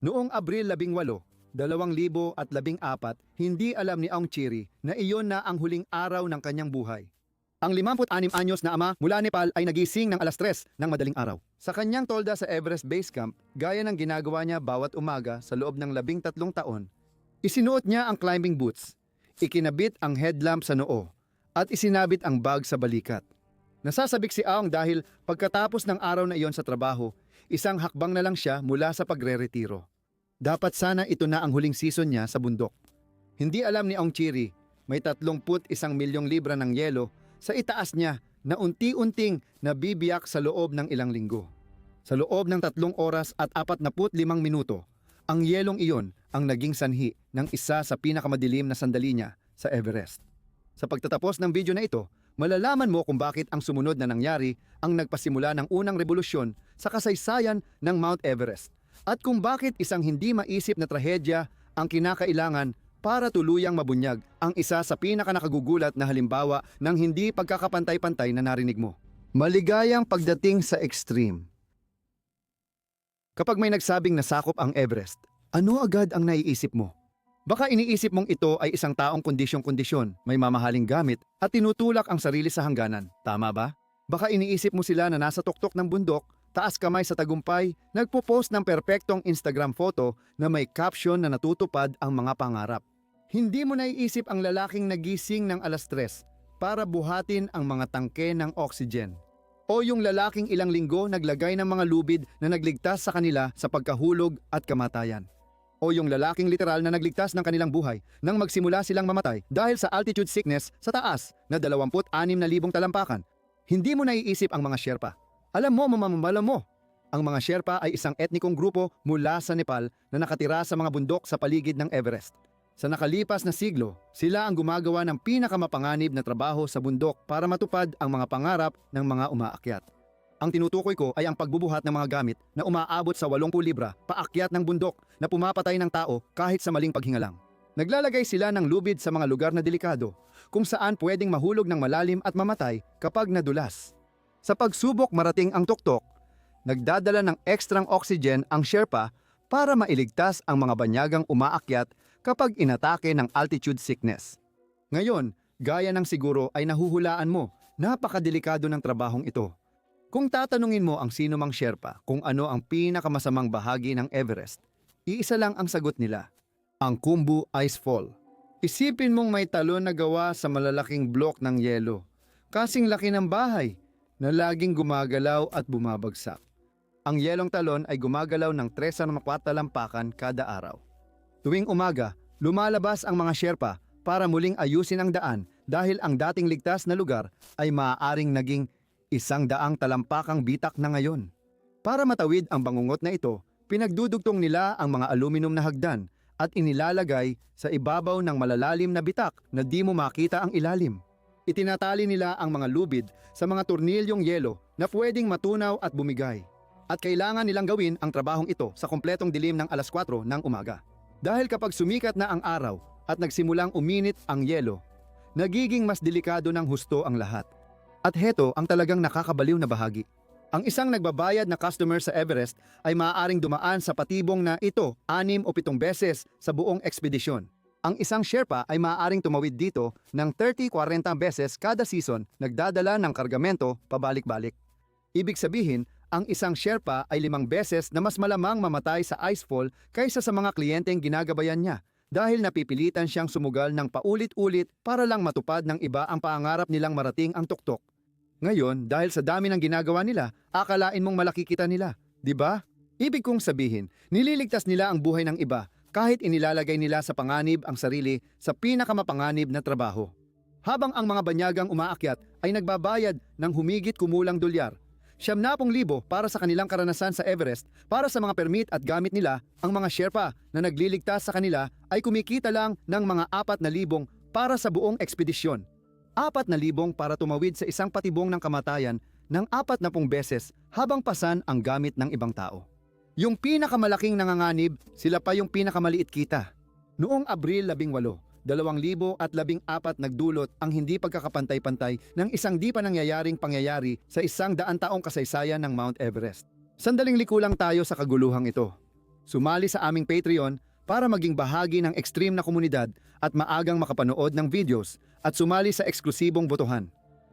Noong Abril 18, 2014, hindi alam ni Aung Chiri na iyon na ang huling araw ng kanyang buhay. Ang 56 anyos na ama mula Nepal ay nagising ng alas 3 ng madaling araw. Sa kanyang tolda sa Everest Base Camp, gaya ng ginagawa niya bawat umaga sa loob ng labing tatlong taon, isinuot niya ang climbing boots, ikinabit ang headlamp sa noo, at isinabit ang bag sa balikat. Nasasabik si Aung dahil pagkatapos ng araw na iyon sa trabaho, isang hakbang na lang siya mula sa pagre-retiro. Dapat sana ito na ang huling season niya sa bundok. Hindi alam ni Aung Chiri, may 31 milyong libra ng yelo sa itaas niya na unti-unting nabibiyak sa loob ng ilang linggo. Sa loob ng tatlong oras at 45 minuto, ang yelong iyon ang naging sanhi ng isa sa pinakamadilim na sandali niya sa Everest. Sa pagtatapos ng video na ito, malalaman mo kung bakit ang sumunod na nangyari ang nagpasimula ng unang revolusyon sa kasaysayan ng Mount Everest at kung bakit isang hindi maisip na trahedya ang kinakailangan para tuluyang mabunyag ang isa sa pinakanakagugulat na halimbawa ng hindi pagkakapantay-pantay na narinig mo. Maligayang pagdating sa extreme. Kapag may nagsabing nasakop ang Everest, ano agad ang naiisip mo? Baka iniisip mong ito ay isang taong kondisyong-kondisyon, may mamahaling gamit at tinutulak ang sarili sa hangganan. Tama ba? Baka iniisip mo sila na nasa tuktok ng bundok, taas kamay sa tagumpay, nagpo-post ng perpektong Instagram photo na may caption na natutupad ang mga pangarap. Hindi mo naiisip ang lalaking nagising ng alas tres para buhatin ang mga tangke ng oxygen. O yung lalaking ilang linggo naglagay ng mga lubid na nagligtas sa kanila sa pagkahulog at kamatayan. O yung lalaking literal na nagligtas ng kanilang buhay nang magsimula silang mamatay dahil sa altitude sickness sa taas na 26,000 talampakan. Hindi mo naiisip ang mga Sherpa. Alam mo, mamamalam mo, ang mga Sherpa ay isang etnikong grupo mula sa Nepal na nakatira sa mga bundok sa paligid ng Everest. Sa nakalipas na siglo, sila ang gumagawa ng pinakamapanganib na trabaho sa bundok para matupad ang mga pangarap ng mga umaakyat. Ang tinutukoy ko ay ang pagbubuhat ng mga gamit na umaabot sa 80 libra paakyat ng bundok na pumapatay ng tao kahit sa maling paghinga lang. Naglalagay sila ng lubid sa mga lugar na delikado kung saan pwedeng mahulog ng malalim at mamatay kapag nadulas. Sa pagsubok marating ang tuktok, nagdadala ng ekstrang oxygen ang Sherpa para mailigtas ang mga banyagang umaakyat kapag inatake ng altitude sickness. Ngayon, gaya ng siguro ay nahuhulaan mo, napakadelikado ng trabahong ito. Kung tatanungin mo ang sino mang Sherpa kung ano ang pinakamasamang bahagi ng Everest, iisa lang ang sagot nila, ang Kumbu Icefall. Isipin mong may talon na gawa sa malalaking blok ng yelo, kasing laki ng bahay na laging gumagalaw at bumabagsak. Ang yelong talon ay gumagalaw ng tres na makwatalampakan kada araw. Tuwing umaga, lumalabas ang mga Sherpa para muling ayusin ang daan dahil ang dating ligtas na lugar ay maaaring naging isang daang talampakang bitak na ngayon. Para matawid ang bangungot na ito, pinagdudugtong nila ang mga aluminum na hagdan at inilalagay sa ibabaw ng malalalim na bitak na di mo makita ang ilalim. Itinatali nila ang mga lubid sa mga tornilyong yelo na pwedeng matunaw at bumigay. At kailangan nilang gawin ang trabahong ito sa kompletong dilim ng alas 4 ng umaga. Dahil kapag sumikat na ang araw at nagsimulang uminit ang yelo, nagiging mas delikado ng husto ang lahat. At heto ang talagang nakakabaliw na bahagi. Ang isang nagbabayad na customer sa Everest ay maaaring dumaan sa patibong na ito anim o pitong beses sa buong ekspedisyon. Ang isang Sherpa ay maaaring tumawid dito ng 30-40 beses kada season nagdadala ng kargamento pabalik-balik. Ibig sabihin, ang isang Sherpa ay limang beses na mas malamang mamatay sa icefall kaysa sa mga kliyenteng ginagabayan niya dahil napipilitan siyang sumugal ng paulit-ulit para lang matupad ng iba ang pangarap nilang marating ang tuktok. Ngayon, dahil sa dami ng ginagawa nila, akalain mong malaki kita nila, di ba? Ibig kong sabihin, nililigtas nila ang buhay ng iba kahit inilalagay nila sa panganib ang sarili sa pinakamapanganib na trabaho. Habang ang mga banyagang umaakyat ay nagbabayad ng humigit kumulang dolyar, siyam na libo para sa kanilang karanasan sa Everest para sa mga permit at gamit nila, ang mga Sherpa na nagliligtas sa kanila ay kumikita lang ng mga apat na libong para sa buong ekspedisyon. Apat na libong para tumawid sa isang patibong ng kamatayan ng apat na pong beses habang pasan ang gamit ng ibang tao. Yung pinakamalaking nanganganib, sila pa yung pinakamaliit kita. Noong Abril 18, 2014 nagdulot ang hindi pagkakapantay-pantay ng isang di pa nangyayaring pangyayari sa isang daan taong kasaysayan ng Mount Everest. Sandaling liko lang tayo sa kaguluhang ito. Sumali sa aming Patreon para maging bahagi ng extreme na komunidad at maagang makapanood ng videos at sumali sa eksklusibong botohan.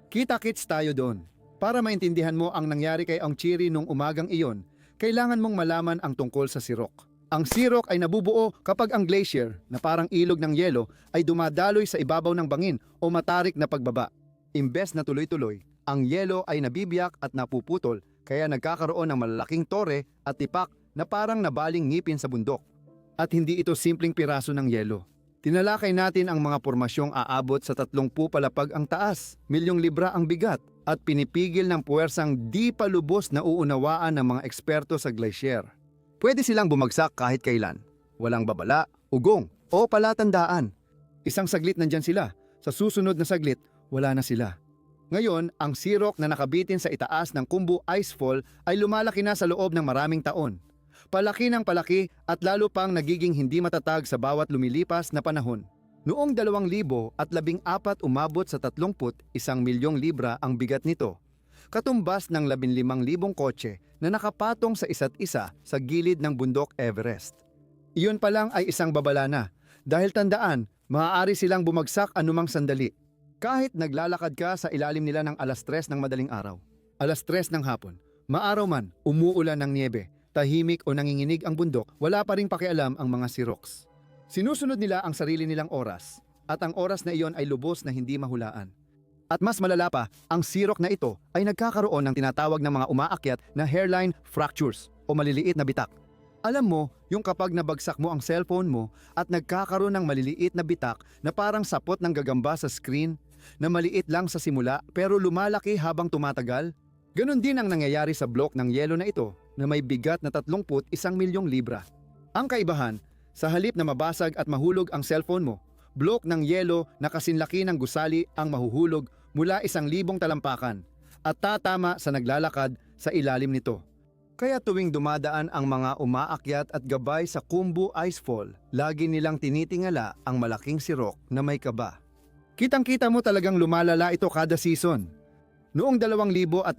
Kita-kits tayo doon. Para maintindihan mo ang nangyari kay Ang Chiri nung umagang iyon, kailangan mong malaman ang tungkol sa sirok. Ang sirok ay nabubuo kapag ang glacier, na parang ilog ng yelo, ay dumadaloy sa ibabaw ng bangin o matarik na pagbaba. Imbes na tuloy-tuloy, ang yelo ay nabibiyak at napuputol kaya nagkakaroon ng malalaking tore at tipak na parang nabaling ngipin sa bundok. At hindi ito simpleng piraso ng yelo. Tinalakay natin ang mga pormasyong aabot sa 30 palapag ang taas, milyong libra ang bigat, at pinipigil ng puwersang di pa lubos na uunawaan ng mga eksperto sa glacier. Pwede silang bumagsak kahit kailan. Walang babala, ugong, o palatandaan. Isang saglit nandyan sila. Sa susunod na saglit, wala na sila. Ngayon, ang sirok na nakabitin sa itaas ng Kumbu Icefall ay lumalaki na sa loob ng maraming taon. Palaki ng palaki at lalo pang nagiging hindi matatag sa bawat lumilipas na panahon. Noong 2014 umabot sa 31 milyong libra ang bigat nito. Katumbas ng 15,000 kotse na nakapatong sa isa't isa sa gilid ng bundok Everest. Iyon pa lang ay isang babala na dahil tandaan, maaari silang bumagsak anumang sandali. Kahit naglalakad ka sa ilalim nila ng alas 3 ng madaling araw, alas 3 ng hapon, maaraw man, umuulan ng niebe, tahimik o nanginginig ang bundok, wala pa ring pakialam ang mga siroks. Sinusunod nila ang sarili nilang oras, at ang oras na iyon ay lubos na hindi mahulaan. At mas malala pa, ang sirok na ito ay nagkakaroon ng tinatawag ng mga umaakyat na hairline fractures o maliliit na bitak. Alam mo, yung kapag nabagsak mo ang cellphone mo at nagkakaroon ng maliliit na bitak na parang sapot ng gagamba sa screen, na maliit lang sa simula pero lumalaki habang tumatagal? Ganon din ang nangyayari sa block ng yelo na ito na may bigat na 31 milyong libra. Ang kaibahan, sa halip na mabasag at mahulog ang cellphone mo, blok ng yelo na kasinlaki ng gusali ang mahuhulog mula isang libong talampakan at tatama sa naglalakad sa ilalim nito. Kaya tuwing dumadaan ang mga umaakyat at gabay sa Kumbu Icefall, lagi nilang tinitingala ang malaking sirok na may kaba. Kitang-kita mo talagang lumalala ito kada season. Noong 2012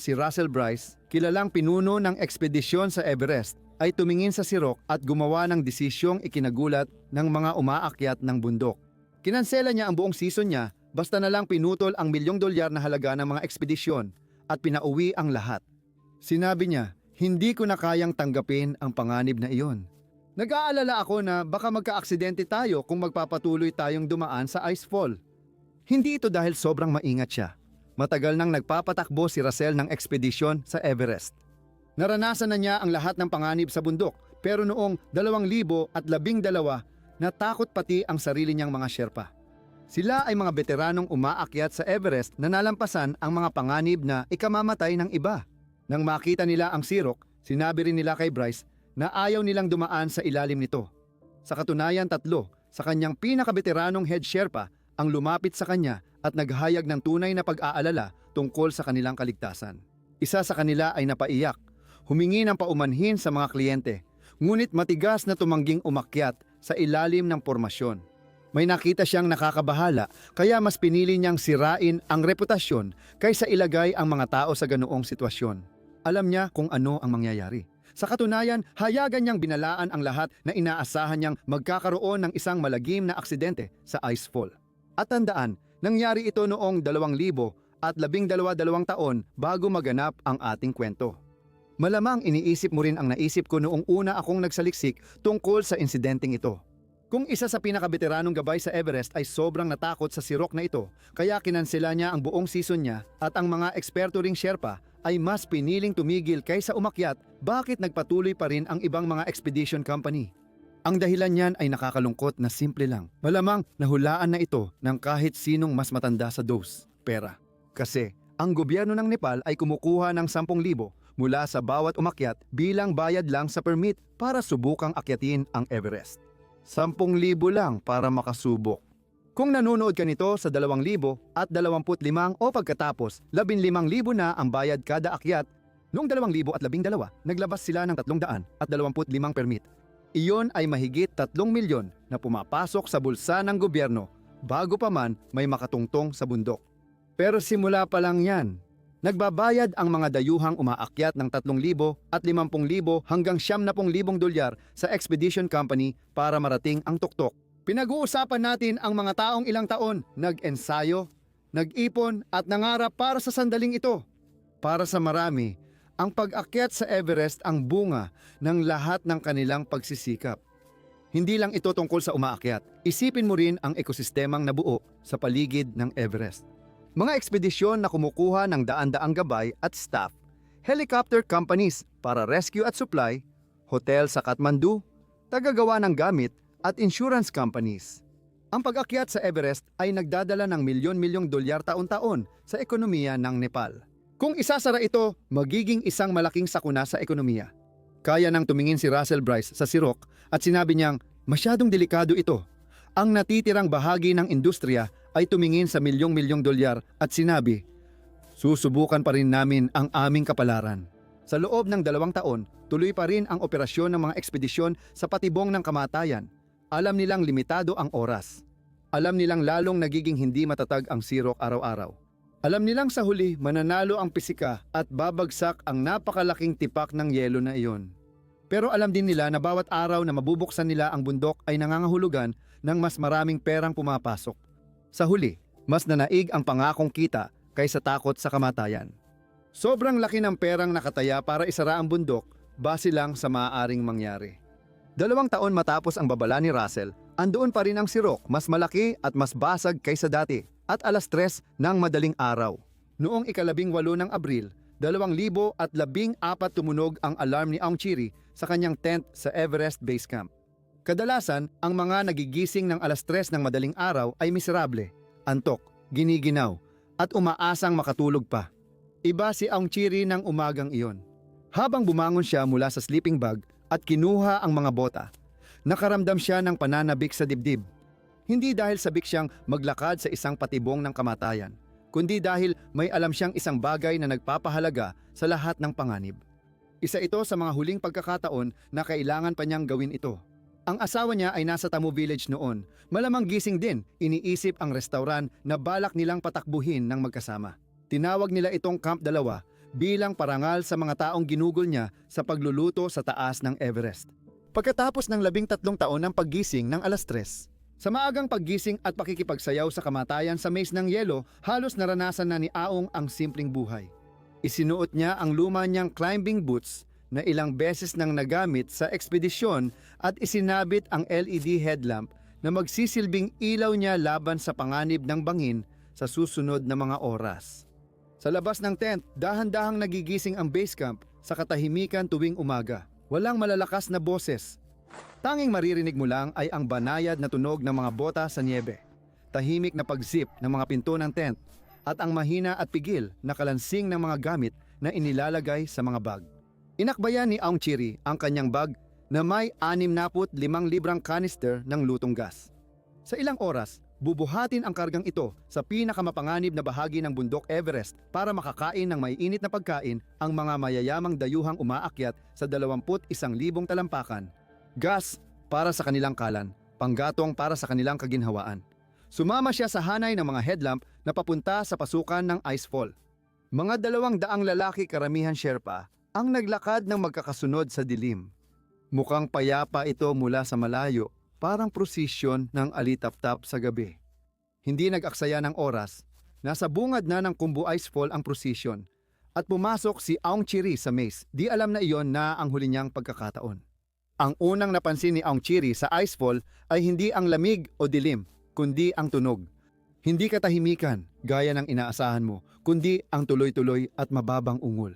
si Russell Bryce, kilalang pinuno ng ekspedisyon sa Everest, ay tumingin sa sirok at gumawa ng desisyong ikinagulat ng mga umaakyat ng bundok. Kinansela niya ang buong season niya basta na lang pinutol ang milyong dolyar na halaga ng mga ekspedisyon at pinauwi ang lahat. Sinabi niya, hindi ko na kayang tanggapin ang panganib na iyon. Nag-aalala ako na baka magka-aksidente tayo kung magpapatuloy tayong dumaan sa icefall. Hindi ito dahil sobrang maingat siya. Matagal nang nagpapatakbo si Russell ng ekspedisyon sa Everest. Naranasan na niya ang lahat ng panganib sa bundok pero noong 2012 natakot pati ang sarili niyang mga Sherpa. Sila ay mga veteranong umaakyat sa Everest na nalampasan ang mga panganib na ikamamatay ng iba. Nang makita nila ang sirok, sinabi rin nila kay Bryce na ayaw nilang dumaan sa ilalim nito. Sa katunayan tatlo, sa kanyang pinakabeteranong head Sherpa ang lumapit sa kanya at naghayag ng tunay na pag-aalala tungkol sa kanilang kaligtasan. Isa sa kanila ay napaiyak, humingi ng paumanhin sa mga kliyente, ngunit matigas na tumangging umakyat sa ilalim ng formasyon. May nakita siyang nakakabahala kaya mas pinili niyang sirain ang reputasyon kaysa ilagay ang mga tao sa ganoong sitwasyon. Alam niya kung ano ang mangyayari. Sa katunayan, hayagan niyang binalaan ang lahat na inaasahan niyang magkakaroon ng isang malagim na aksidente sa icefall. At tandaan, nangyari ito noong 2000 at labing dalawa-dalawang taon bago maganap ang ating kwento. Malamang iniisip mo rin ang naisip ko noong una akong nagsaliksik tungkol sa insidenteng ito. Kung isa sa pinakabeteranong gabay sa Everest ay sobrang natakot sa sirok na ito, kaya kinansela niya ang buong season niya at ang mga eksperto ring Sherpa ay mas piniling tumigil kaysa umakyat, bakit nagpatuloy pa rin ang ibang mga expedition company? Ang dahilan niyan ay nakakalungkot na simple lang. Malamang nahulaan na ito ng kahit sinong mas matanda sa dose, pera. Kasi ang gobyerno ng Nepal ay kumukuha ng 10,000 mula sa bawat umakyat bilang bayad lang sa permit para subukang akyatin ang Everest. 10,000 lang para makasubok. Kung nanonood ka nito sa 2,000 at 25 o pagkatapos, 15,000 na ang bayad kada akyat, noong 2012 naglabas sila ng 300 at 25 permit. Iyon ay mahigit 3 milyon na pumapasok sa bulsa ng gobyerno bago pa man may makatungtong sa bundok. Pero simula pa lang yan. Nagbabayad ang mga dayuhang umaakyat ng 3,000 at 50,000 hanggang 70,000 dolyar sa expedition company para marating ang tuktok. Pinag-uusapan natin ang mga taong ilang taon nag-ensayo, nag-ipon at nangarap para sa sandaling ito. Para sa marami, ang pag-akyat sa Everest ang bunga ng lahat ng kanilang pagsisikap. Hindi lang ito tungkol sa umaakyat. Isipin mo rin ang ekosistemang nabuo sa paligid ng Everest. Mga ekspedisyon na kumukuha ng daan-daang gabay at staff, helicopter companies para rescue at supply, hotel sa Kathmandu, tagagawa ng gamit at insurance companies. Ang pag-akyat sa Everest ay nagdadala ng milyon-milyong dolyar taon-taon sa ekonomiya ng Nepal. Kung isasara ito, magiging isang malaking sakuna sa ekonomiya. Kaya nang tumingin si Russell Bryce sa Sirok at sinabi niyang, masyadong delikado ito. Ang natitirang bahagi ng industriya ay tumingin sa milyong-milyong dolyar at sinabi, Susubukan pa rin namin ang aming kapalaran. Sa loob ng dalawang taon, tuloy pa rin ang operasyon ng mga ekspedisyon sa patibong ng kamatayan. Alam nilang limitado ang oras. Alam nilang lalong nagiging hindi matatag ang sirok araw-araw. Alam nilang sa huli mananalo ang pisika at babagsak ang napakalaking tipak ng yelo na iyon. Pero alam din nila na bawat araw na mabubuksan nila ang bundok ay nangangahulugan ng mas maraming perang pumapasok. Sa huli, mas nanaig ang pangakong kita kaysa takot sa kamatayan. Sobrang laki ng perang nakataya para isara ang bundok base lang sa maaaring mangyari. Dalawang taon matapos ang babala ni Russell, andoon pa rin ang sirok mas malaki at mas basag kaysa dati at alas tres ng madaling araw. Noong ikalabing walo ng Abril, dalawang libo at labing apat tumunog ang alarm ni Aung Chiri sa kanyang tent sa Everest Base Camp. Kadalasan, ang mga nagigising ng alas tres ng madaling araw ay miserable, antok, giniginaw, at umaasang makatulog pa. Iba si Aung Chiri ng umagang iyon. Habang bumangon siya mula sa sleeping bag at kinuha ang mga bota, nakaramdam siya ng pananabik sa dibdib. Hindi dahil sabik siyang maglakad sa isang patibong ng kamatayan, kundi dahil may alam siyang isang bagay na nagpapahalaga sa lahat ng panganib. Isa ito sa mga huling pagkakataon na kailangan pa niyang gawin ito. Ang asawa niya ay nasa Tamu Village noon. Malamang gising din, iniisip ang restauran na balak nilang patakbuhin ng magkasama. Tinawag nila itong Camp Dalawa bilang parangal sa mga taong ginugol niya sa pagluluto sa taas ng Everest. Pagkatapos ng labing tatlong taon ng paggising ng alas tres, sa maagang paggising at pakikipagsayaw sa kamatayan sa maze ng yelo, halos naranasan na ni Aong ang simpleng buhay. Isinuot niya ang luma niyang climbing boots na ilang beses nang nagamit sa ekspedisyon at isinabit ang LED headlamp na magsisilbing ilaw niya laban sa panganib ng bangin sa susunod na mga oras. Sa labas ng tent, dahan-dahang nagigising ang base camp sa katahimikan tuwing umaga. Walang malalakas na boses. Tanging maririnig mo lang ay ang banayad na tunog ng mga bota sa niebe. Tahimik na pag-zip ng mga pinto ng tent at ang mahina at pigil na kalansing ng mga gamit na inilalagay sa mga bag. Inakbayan ni Aung Chiri ang kanyang bag na may 65 librang canister ng lutong gas. Sa ilang oras, bubuhatin ang kargang ito sa pinakamapanganib na bahagi ng bundok Everest para makakain ng may init na pagkain ang mga mayayamang dayuhang umaakyat sa 21,000 talampakan. Gas para sa kanilang kalan, panggatong para sa kanilang kaginhawaan. Sumama siya sa hanay ng mga headlamp na papunta sa pasukan ng Icefall. Mga dalawang daang lalaki karamihan Sherpa ang naglakad ng magkakasunod sa dilim. Mukhang payapa ito mula sa malayo, parang prosesyon ng alitap-tap sa gabi. Hindi nag-aksaya ng oras, nasa bungad na ng Kumbu Icefall ang prosesyon at pumasok si Aung Chiri sa maze. Di alam na iyon na ang huli niyang pagkakataon. Ang unang napansin ni Aung Chiri sa Icefall ay hindi ang lamig o dilim, kundi ang tunog. Hindi katahimikan, gaya ng inaasahan mo, kundi ang tuloy-tuloy at mababang ungol.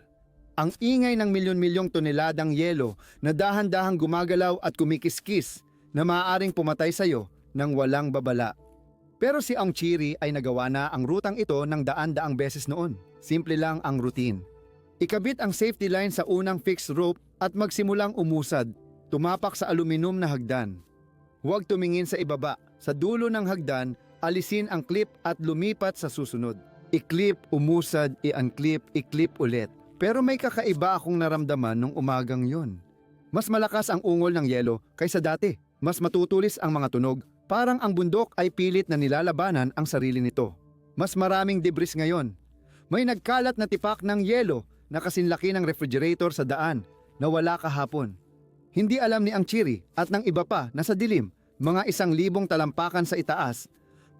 Ang ingay ng milyon-milyong toneladang yelo na dahan-dahang gumagalaw at kumikiskis na maaaring pumatay sa iyo nang walang babala. Pero si Aung Chiri ay nagawa na ang rutang ito ng daan-daang beses noon. Simple lang ang routine. Ikabit ang safety line sa unang fixed rope at magsimulang umusad, tumapak sa aluminum na hagdan. Huwag tumingin sa ibaba. Sa dulo ng hagdan, alisin ang clip at lumipat sa susunod. I-clip, umusad, i-unclip, i-clip ulit. Pero may kakaiba akong naramdaman nung umagang yon. Mas malakas ang ungol ng yelo kaysa dati. Mas matutulis ang mga tunog. Parang ang bundok ay pilit na nilalabanan ang sarili nito. Mas maraming debris ngayon. May nagkalat na tipak ng yelo na kasinlaki ng refrigerator sa daan na wala kahapon. Hindi alam ni Ang Chiri at ng iba pa na sa dilim, mga isang libong talampakan sa itaas,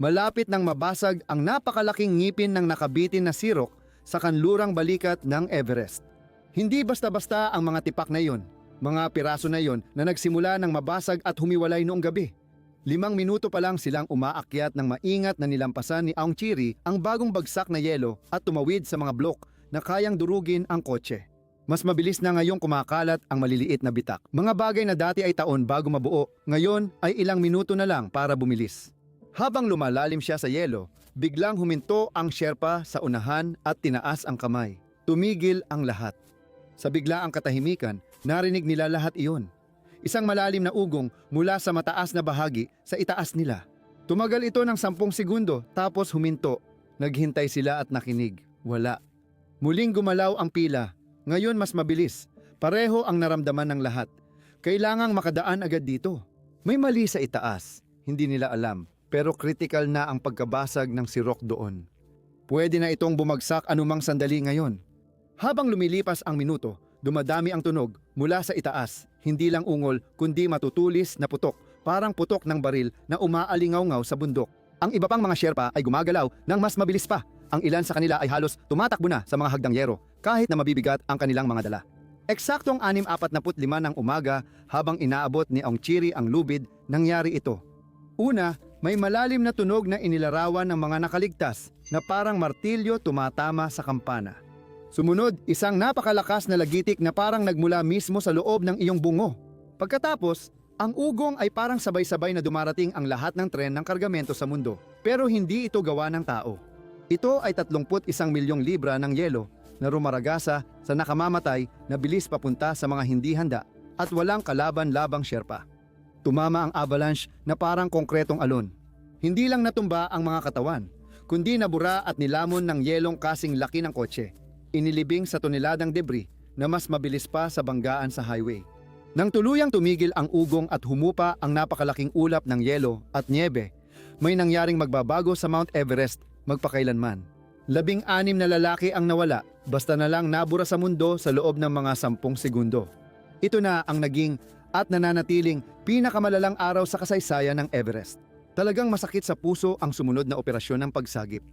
malapit nang mabasag ang napakalaking ngipin ng nakabitin na sirok sa kanlurang balikat ng Everest. Hindi basta-basta ang mga tipak na iyon, mga piraso na iyon na nagsimula ng mabasag at humiwalay noong gabi. Limang minuto pa lang silang umaakyat ng maingat na nilampasan ni Aung Chiri ang bagong bagsak na yelo at tumawid sa mga blok na kayang durugin ang kotse. Mas mabilis na ngayong kumakalat ang maliliit na bitak. Mga bagay na dati ay taon bago mabuo, ngayon ay ilang minuto na lang para bumilis. Habang lumalalim siya sa yelo, biglang huminto ang Sherpa sa unahan at tinaas ang kamay. Tumigil ang lahat. Sa biglaang katahimikan, narinig nila lahat iyon. Isang malalim na ugong mula sa mataas na bahagi sa itaas nila. Tumagal ito ng sampung segundo tapos huminto. Naghintay sila at nakinig. Wala. Muling gumalaw ang pila. Ngayon mas mabilis. Pareho ang naramdaman ng lahat. Kailangang makadaan agad dito. May mali sa itaas. Hindi nila alam. Pero critical na ang pagkabasag ng sirok doon. Pwede na itong bumagsak anumang sandali ngayon. Habang lumilipas ang minuto, dumadami ang tunog mula sa itaas. Hindi lang ungol, kundi matutulis na putok. Parang putok ng baril na umaalingaw-ngaw sa bundok. Ang iba pang mga Sherpa ay gumagalaw ng mas mabilis pa. Ang ilan sa kanila ay halos tumatakbo na sa mga hagdang yero kahit na mabibigat ang kanilang mga dala. Eksaktong 6.45 ng umaga habang inaabot ni Ong Chiri ang lubid, nangyari ito. Una, may malalim na tunog na inilarawan ng mga nakaligtas na parang martilyo tumatama sa kampana. Sumunod, isang napakalakas na lagitik na parang nagmula mismo sa loob ng iyong bungo. Pagkatapos, ang ugong ay parang sabay-sabay na dumarating ang lahat ng tren ng kargamento sa mundo. Pero hindi ito gawa ng tao. Ito ay 31 milyong libra ng yelo na rumaragasa sa nakamamatay na bilis papunta sa mga hindi handa at walang kalaban-labang Sherpa. Tumama ang avalanche na parang konkretong alon. Hindi lang natumba ang mga katawan, kundi nabura at nilamon ng yelong kasing laki ng kotse. Inilibing sa toneladang debris na mas mabilis pa sa banggaan sa highway. Nang tuluyang tumigil ang ugong at humupa ang napakalaking ulap ng yelo at niebe, may nangyaring magbabago sa Mount Everest magpakailanman. Labing-anim na lalaki ang nawala basta na lang nabura sa mundo sa loob ng mga sampung segundo. Ito na ang naging at nananatiling pinakamalalang araw sa kasaysayan ng Everest. Talagang masakit sa puso ang sumunod na operasyon ng pagsagip.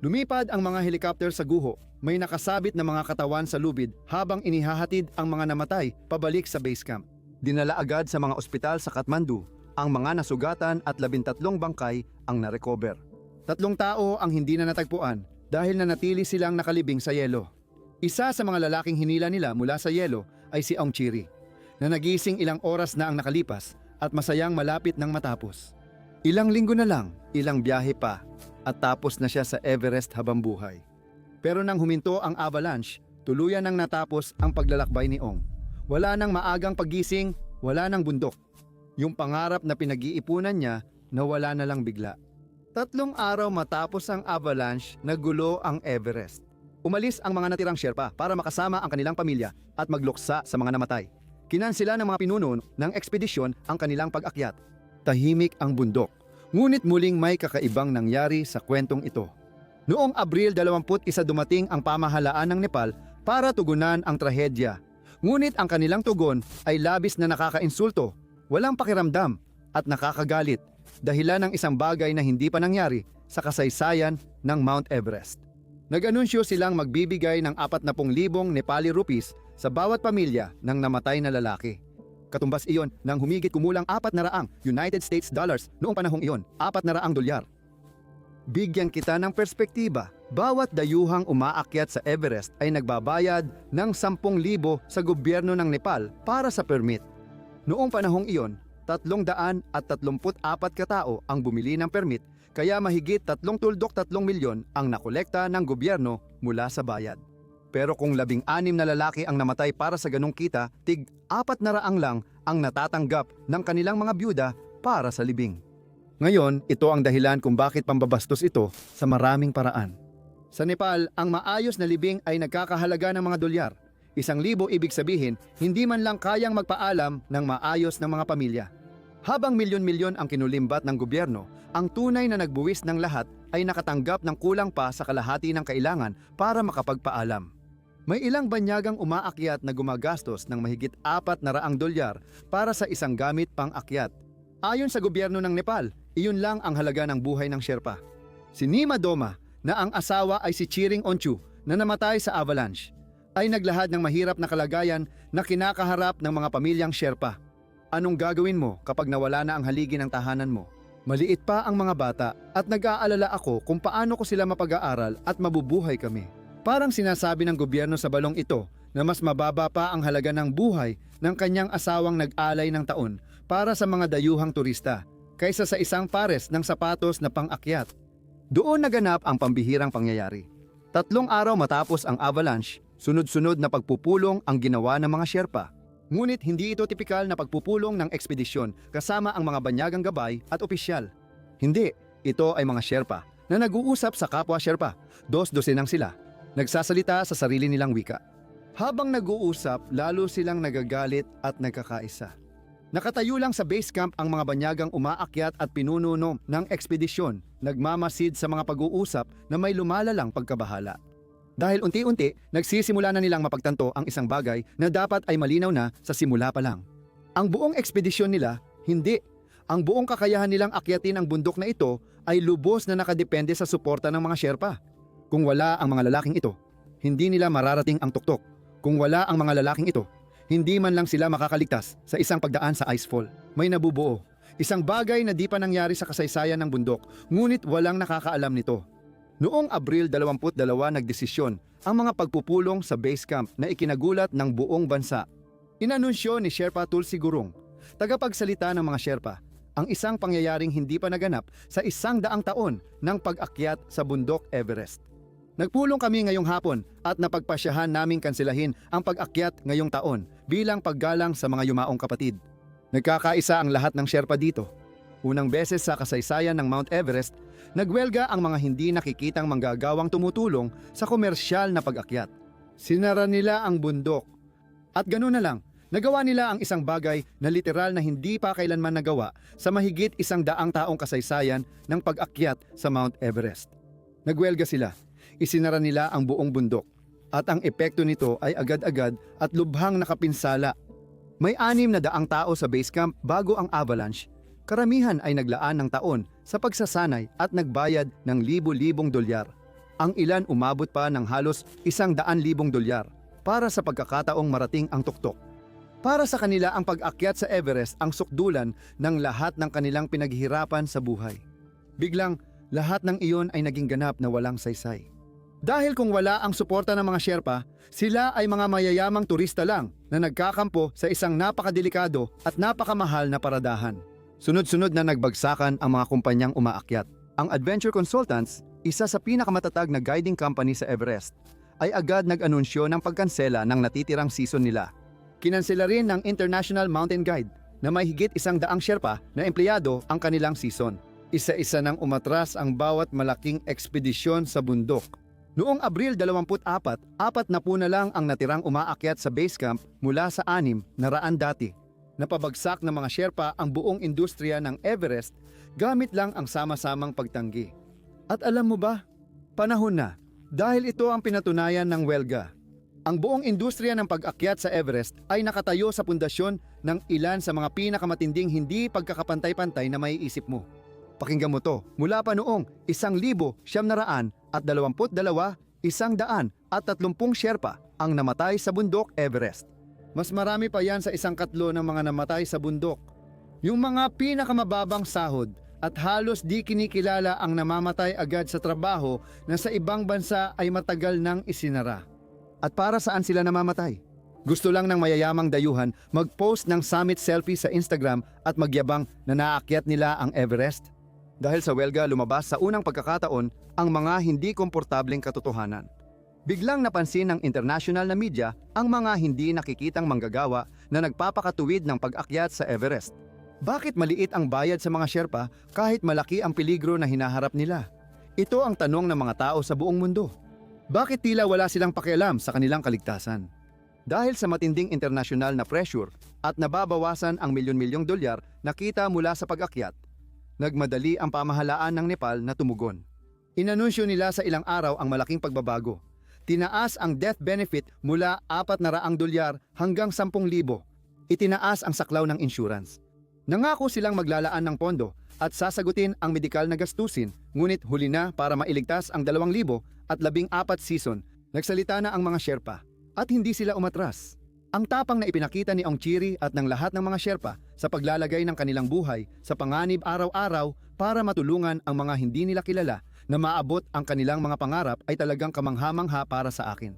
Lumipad ang mga helikopter sa guho, may nakasabit na mga katawan sa lubid habang inihahatid ang mga namatay pabalik sa base camp. Dinala agad sa mga ospital sa Kathmandu ang mga nasugatan at labintatlong bangkay ang narecover. Tatlong tao ang hindi na natagpuan dahil nanatili silang nakalibing sa yelo. Isa sa mga lalaking hinila nila mula sa yelo ay si Aung Chiri, na nagising ilang oras na ang nakalipas at masayang malapit ng matapos. Ilang linggo na lang, ilang biyahe pa, at tapos na siya sa Everest habang buhay. Pero nang huminto ang avalanche, tuluyan nang natapos ang paglalakbay ni Ong. Wala nang maagang pagising, wala nang bundok. Yung pangarap na pinag-iipunan niya, nawala na lang bigla. Tatlong araw matapos ang avalanche, nagulo ang Everest. Umalis ang mga natirang Sherpa para makasama ang kanilang pamilya at magluksa sa mga namatay. Kinansila ng mga pinuno ng ekspedisyon ang kanilang pag-akyat. Tahimik ang bundok. Ngunit muling may kakaibang nangyari sa kwentong ito. Noong Abril 21 dumating ang pamahalaan ng Nepal para tugunan ang trahedya. Ngunit ang kanilang tugon ay labis na nakakainsulto, walang pakiramdam at nakakagalit dahilan ng isang bagay na hindi pa nangyari sa kasaysayan ng Mount Everest. Nag-anunsyo silang magbibigay ng 40,000 Nepali rupees sa bawat pamilya ng namatay na lalaki. Katumbas iyon ng humigit kumulang 400 United States dollars noong panahong iyon, 400 dolyar. Bigyan kita ng perspektiba. Bawat dayuhang umaakyat sa Everest ay nagbabayad ng 10,000 sa gobyerno ng Nepal para sa permit. Noong panahong iyon, 334 katao ang bumili ng permit kaya mahigit 3 tuldok 3 milyon ang nakolekta ng gobyerno mula sa bayad. Pero kung labing anim na lalaki ang namatay para sa ganong kita, tig apat na raang lang ang natatanggap ng kanilang mga byuda para sa libing. Ngayon, ito ang dahilan kung bakit pambabastos ito sa maraming paraan. Sa Nepal, ang maayos na libing ay nagkakahalaga ng mga dolyar. Isang libo ibig sabihin, hindi man lang kayang magpaalam ng maayos ng mga pamilya. Habang milyon-milyon ang kinulimbat ng gobyerno, ang tunay na nagbuwis ng lahat ay nakatanggap ng kulang pa sa kalahati ng kailangan para makapagpaalam. May ilang banyagang umaakyat na gumagastos ng mahigit apat na raang dolyar para sa isang gamit pang akyat. Ayon sa gobyerno ng Nepal, iyon lang ang halaga ng buhay ng Sherpa. Si Nima Doma, na ang asawa ay si Chiring Onchu na namatay sa avalanche, ay naglahad ng mahirap na kalagayan na kinakaharap ng mga pamilyang Sherpa. Anong gagawin mo kapag nawala na ang haligi ng tahanan mo? Maliit pa ang mga bata at nag-aalala ako kung paano ko sila mapag-aaral at mabubuhay kami. Parang sinasabi ng gobyerno sa balong ito na mas mababa pa ang halaga ng buhay ng kanyang asawang nag-alay ng taon para sa mga dayuhang turista kaysa sa isang pares ng sapatos na pang-akyat. Doon naganap ang pambihirang pangyayari. Tatlong araw matapos ang avalanche, sunod-sunod na pagpupulong ang ginawa ng mga Sherpa. Ngunit hindi ito tipikal na pagpupulong ng ekspedisyon kasama ang mga banyagang gabay at opisyal. Hindi, ito ay mga Sherpa na nag-uusap sa kapwa Sherpa. Dos-dosenang sila. Nagsasalita sa sarili nilang wika. Habang nag-uusap, lalo silang nagagalit at nagkakaisa. Nakatayo lang sa base camp ang mga banyagang umaakyat at pinununo ng ekspedisyon, nagmamasid sa mga pag-uusap na may lumalalang pagkabahala. Dahil unti-unti, nagsisimula na nilang mapagtanto ang isang bagay na dapat ay malinaw na sa simula pa lang. Ang buong ekspedisyon nila, hindi. Ang buong kakayahan nilang akyatin ang bundok na ito ay lubos na nakadepende sa suporta ng mga Sherpa. Kung wala ang mga lalaking ito, hindi nila mararating ang tuktok. Kung wala ang mga lalaking ito, hindi man lang sila makakaligtas sa isang pagdaan sa icefall. May nabubuo. Isang bagay na di pa nangyari sa kasaysayan ng bundok, ngunit walang nakakaalam nito. Noong Abril 22 nagdesisyon ang mga pagpupulong sa base camp na ikinagulat ng buong bansa. Inanunsyo ni Sherpa Tulsi Gurung, tagapagsalita ng mga Sherpa, ang isang pangyayaring hindi pa naganap sa isang daang taon ng pag-akyat sa bundok Everest. Nagpulong kami ngayong hapon at napagpasyahan naming kansilahin ang pag-akyat ngayong taon bilang paggalang sa mga yumaong kapatid. Nagkakaisa ang lahat ng Sherpa dito. Unang beses sa kasaysayan ng Mount Everest, nagwelga ang mga hindi nakikitang manggagawang tumutulong sa komersyal na pag-akyat. Sinara nila ang bundok. At ganoon na lang, nagawa nila ang isang bagay na literal na hindi pa kailanman nagawa sa mahigit isang daang taong kasaysayan ng pag-akyat sa Mount Everest. Nagwelga sila isinara nila ang buong bundok. At ang epekto nito ay agad-agad at lubhang nakapinsala. May anim na daang tao sa base camp bago ang avalanche. Karamihan ay naglaan ng taon sa pagsasanay at nagbayad ng libo-libong dolyar. Ang ilan umabot pa ng halos isang daan libong dolyar para sa pagkakataong marating ang tuktok. Para sa kanila ang pag-akyat sa Everest ang sukdulan ng lahat ng kanilang pinaghihirapan sa buhay. Biglang, lahat ng iyon ay naging ganap na walang saysay. Dahil kung wala ang suporta ng mga Sherpa, sila ay mga mayayamang turista lang na nagkakampo sa isang napakadelikado at napakamahal na paradahan. Sunod-sunod na nagbagsakan ang mga kumpanyang umaakyat. Ang Adventure Consultants, isa sa pinakamatatag na guiding company sa Everest, ay agad nag-anunsyo ng pagkansela ng natitirang season nila. Kinansela rin ng International Mountain Guide na may higit isang daang Sherpa na empleyado ang kanilang season. Isa-isa nang umatras ang bawat malaking ekspedisyon sa bundok Noong Abril 24, apat na po na lang ang natirang umaakyat sa base camp mula sa anim na raan dati. Napabagsak ng mga Sherpa ang buong industriya ng Everest gamit lang ang sama-samang pagtanggi. At alam mo ba, panahon na dahil ito ang pinatunayan ng welga. Ang buong industriya ng pag-akyat sa Everest ay nakatayo sa pundasyon ng ilan sa mga pinakamatinding hindi pagkakapantay-pantay na maiisip mo. Pakinggan mo to, mula pa noong isang libo siyam na raan at 22, isang daan at 30 Sherpa ang namatay sa bundok Everest. Mas marami pa yan sa isang katlo ng mga namatay sa bundok. Yung mga pinakamababang sahod at halos di kinikilala ang namamatay agad sa trabaho na sa ibang bansa ay matagal nang isinara. At para saan sila namamatay? Gusto lang ng mayayamang dayuhan mag-post ng summit selfie sa Instagram at magyabang na naakyat nila ang Everest? Dahil sa welga lumabas sa unang pagkakataon ang mga hindi komportableng katotohanan. Biglang napansin ng international na media ang mga hindi nakikitang manggagawa na nagpapakatuwid ng pag-akyat sa Everest. Bakit maliit ang bayad sa mga Sherpa kahit malaki ang peligro na hinaharap nila? Ito ang tanong ng mga tao sa buong mundo. Bakit tila wala silang pakialam sa kanilang kaligtasan? Dahil sa matinding internasyonal na pressure at nababawasan ang milyon-milyong dolyar na kita mula sa pag-akyat, nagmadali ang pamahalaan ng Nepal na tumugon. Inanunsyo nila sa ilang araw ang malaking pagbabago. Tinaas ang death benefit mula 400 dolyar hanggang 10,000. Itinaas ang saklaw ng insurance. Nangako silang maglalaan ng pondo at sasagutin ang medikal na gastusin, ngunit huli na para mailigtas ang 2,000 at 14 season. Nagsalita na ang mga Sherpa at hindi sila umatras. Ang tapang na ipinakita ni Ong Chiri at ng lahat ng mga Sherpa sa paglalagay ng kanilang buhay sa panganib araw-araw para matulungan ang mga hindi nila kilala na maabot ang kanilang mga pangarap ay talagang kamangha-mangha para sa akin.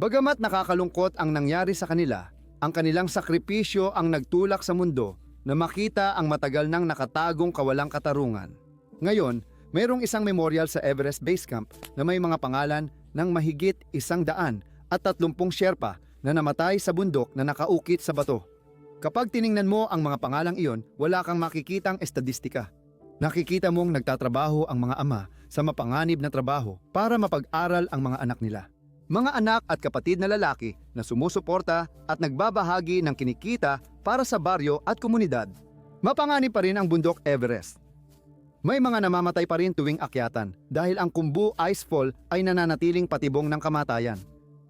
Bagamat nakakalungkot ang nangyari sa kanila, ang kanilang sakripisyo ang nagtulak sa mundo na makita ang matagal nang nakatagong kawalang katarungan. Ngayon, mayroong isang memorial sa Everest Base Camp na may mga pangalan ng mahigit isang daan at tatlumpung Sherpa na namatay sa bundok na nakaukit sa bato. Kapag tiningnan mo ang mga pangalang iyon, wala kang makikitang estadistika. Nakikita mong nagtatrabaho ang mga ama sa mapanganib na trabaho para mapag-aral ang mga anak nila. Mga anak at kapatid na lalaki na sumusuporta at nagbabahagi ng kinikita para sa baryo at komunidad. Mapanganib pa rin ang bundok Everest. May mga namamatay pa rin tuwing akyatan dahil ang Kumbu Icefall ay nananatiling patibong ng kamatayan.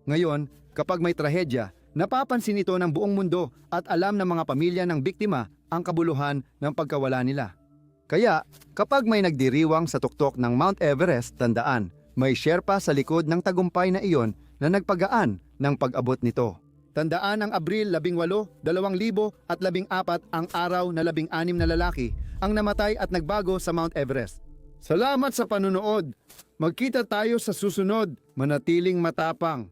Ngayon, kapag may trahedya, napapansin ito ng buong mundo at alam ng mga pamilya ng biktima ang kabuluhan ng pagkawala nila. Kaya, kapag may nagdiriwang sa tuktok ng Mount Everest, tandaan, may Sherpa sa likod ng tagumpay na iyon na nagpagaan ng pag-abot nito. Tandaan ang Abril 18, 2000 at 14 ang araw na 16 na lalaki ang namatay at nagbago sa Mount Everest. Salamat sa panunood. Magkita tayo sa susunod. Manatiling matapang.